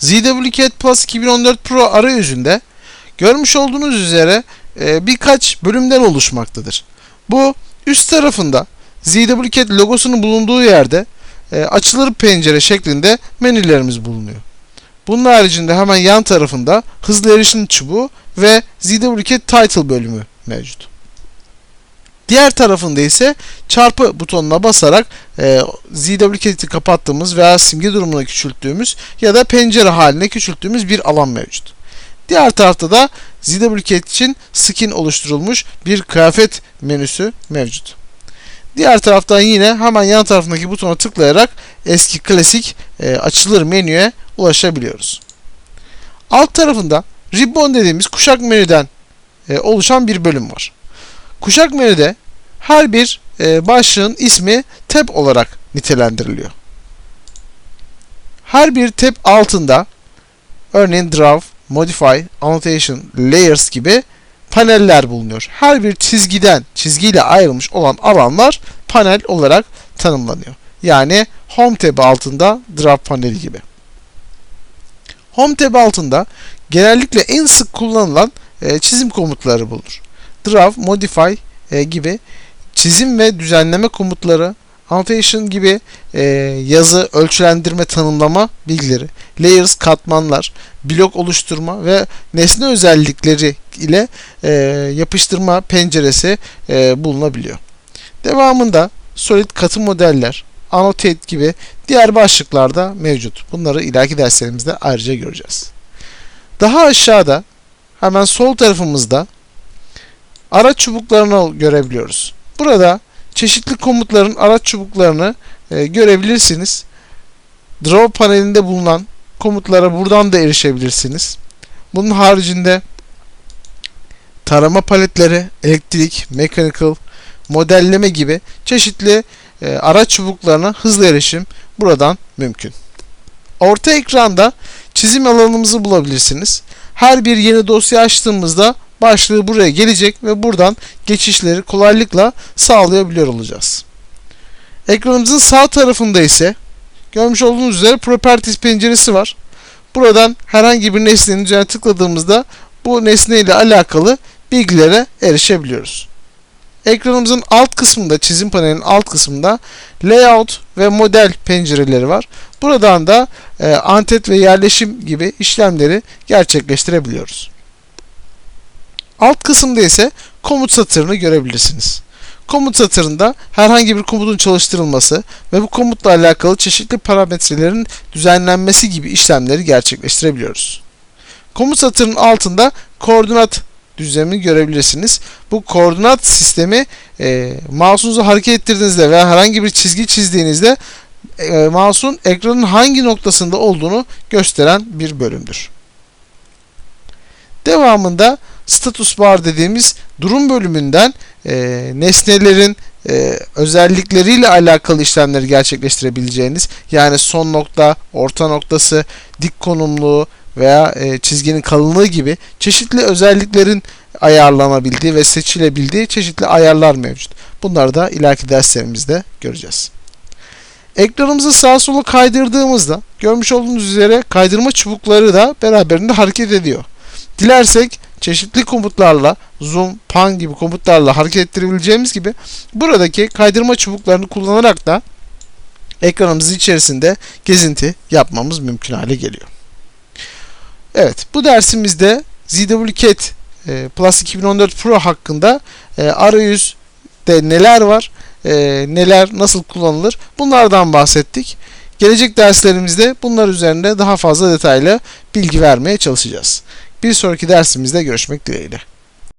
ZWCat Plus 2014 Pro arayüzünde görmüş olduğunuz üzere e, birkaç bölümden oluşmaktadır. Bu üst tarafında ZWCat logosunun bulunduğu yerde e, açılır pencere şeklinde menülerimiz bulunuyor. Bunun haricinde hemen yan tarafında hızlı erişim çubuğu ve ZWCat Title bölümü mevcut. Diğer tarafında ise çarpı butonuna basarak e, ZWCat'i kapattığımız veya simge durumuna küçülttüğümüz ya da pencere haline küçülttüğümüz bir alan mevcut. Diğer tarafta da ZWCat için skin oluşturulmuş bir kıyafet menüsü mevcut. Diğer taraftan yine hemen yan tarafındaki butona tıklayarak eski klasik e, açılır menüye ulaşabiliyoruz. Alt tarafında ribbon dediğimiz kuşak menüden e, oluşan bir bölüm var. Kuşak menüde her bir e, başlığın ismi tab olarak nitelendiriliyor. Her bir tab altında örneğin draw, modify, annotation, layers gibi paneller bulunuyor. Her bir çizgiden, çizgiyle ayrılmış olan alanlar panel olarak tanımlanıyor. Yani Home tab altında Draw paneli gibi. Home tab altında genellikle en sık kullanılan e, çizim komutları bulunur. Draw, Modify e, gibi çizim ve düzenleme komutları, Annotation gibi e, yazı, ölçülendirme, tanımlama bilgileri, layers, katmanlar, blok oluşturma ve nesne özellikleri ile e, yapıştırma penceresi e, bulunabiliyor. Devamında solid katı modeller, annotate gibi diğer başlıklarda mevcut. Bunları ileriki derslerimizde ayrıca göreceğiz. Daha aşağıda hemen sol tarafımızda araç çubuklarını görebiliyoruz. Burada çeşitli komutların araç çubuklarını e, görebilirsiniz. Draw panelinde bulunan komutlara buradan da erişebilirsiniz. Bunun haricinde tarama paletleri, elektrik, mechanical, modelleme gibi çeşitli e, araç çubuklarına hızlı erişim buradan mümkün. Orta ekranda çizim alanımızı bulabilirsiniz. Her bir yeni dosya açtığımızda başlığı buraya gelecek ve buradan geçişleri kolaylıkla sağlayabiliyor olacağız. Ekranımızın sağ tarafında ise görmüş olduğunuz üzere Properties penceresi var. Buradan herhangi bir nesnenin üzerine tıkladığımızda bu nesne ile alakalı bilgilere erişebiliyoruz. Ekranımızın alt kısmında, çizim panelinin alt kısmında layout ve model pencereleri var. Buradan da e, antet ve yerleşim gibi işlemleri gerçekleştirebiliyoruz. Alt kısımda ise komut satırını görebilirsiniz. Komut satırında herhangi bir komutun çalıştırılması ve bu komutla alakalı çeşitli parametrelerin düzenlenmesi gibi işlemleri gerçekleştirebiliyoruz. Komut satırının altında koordinat düzlemini görebilirsiniz. Bu koordinat sistemi e, mouse'unuzu hareket ettirdiğinizde veya herhangi bir çizgi çizdiğinizde e, mouse'un ekranın hangi noktasında olduğunu gösteren bir bölümdür. Devamında status bar dediğimiz durum bölümünden e, nesnelerin e, özellikleriyle alakalı işlemleri gerçekleştirebileceğiniz yani son nokta, orta noktası, dik konumluğu veya e, çizginin kalınlığı gibi çeşitli özelliklerin ayarlanabildiği ve seçilebildiği çeşitli ayarlar mevcut. Bunları da ileriki derslerimizde göreceğiz. Ekranımızı sağa sola kaydırdığımızda görmüş olduğunuz üzere kaydırma çubukları da beraberinde hareket ediyor. Dilersek çeşitli komutlarla zoom, pan gibi komutlarla hareket ettirebileceğimiz gibi buradaki kaydırma çubuklarını kullanarak da ekranımızın içerisinde gezinti yapmamız mümkün hale geliyor. Evet bu dersimizde ZWCat e, Plus 2014 Pro hakkında e, arayüzde neler var, e, neler nasıl kullanılır bunlardan bahsettik. Gelecek derslerimizde bunlar üzerinde daha fazla detaylı bilgi vermeye çalışacağız. Bir sonraki dersimizde görüşmek dileğiyle.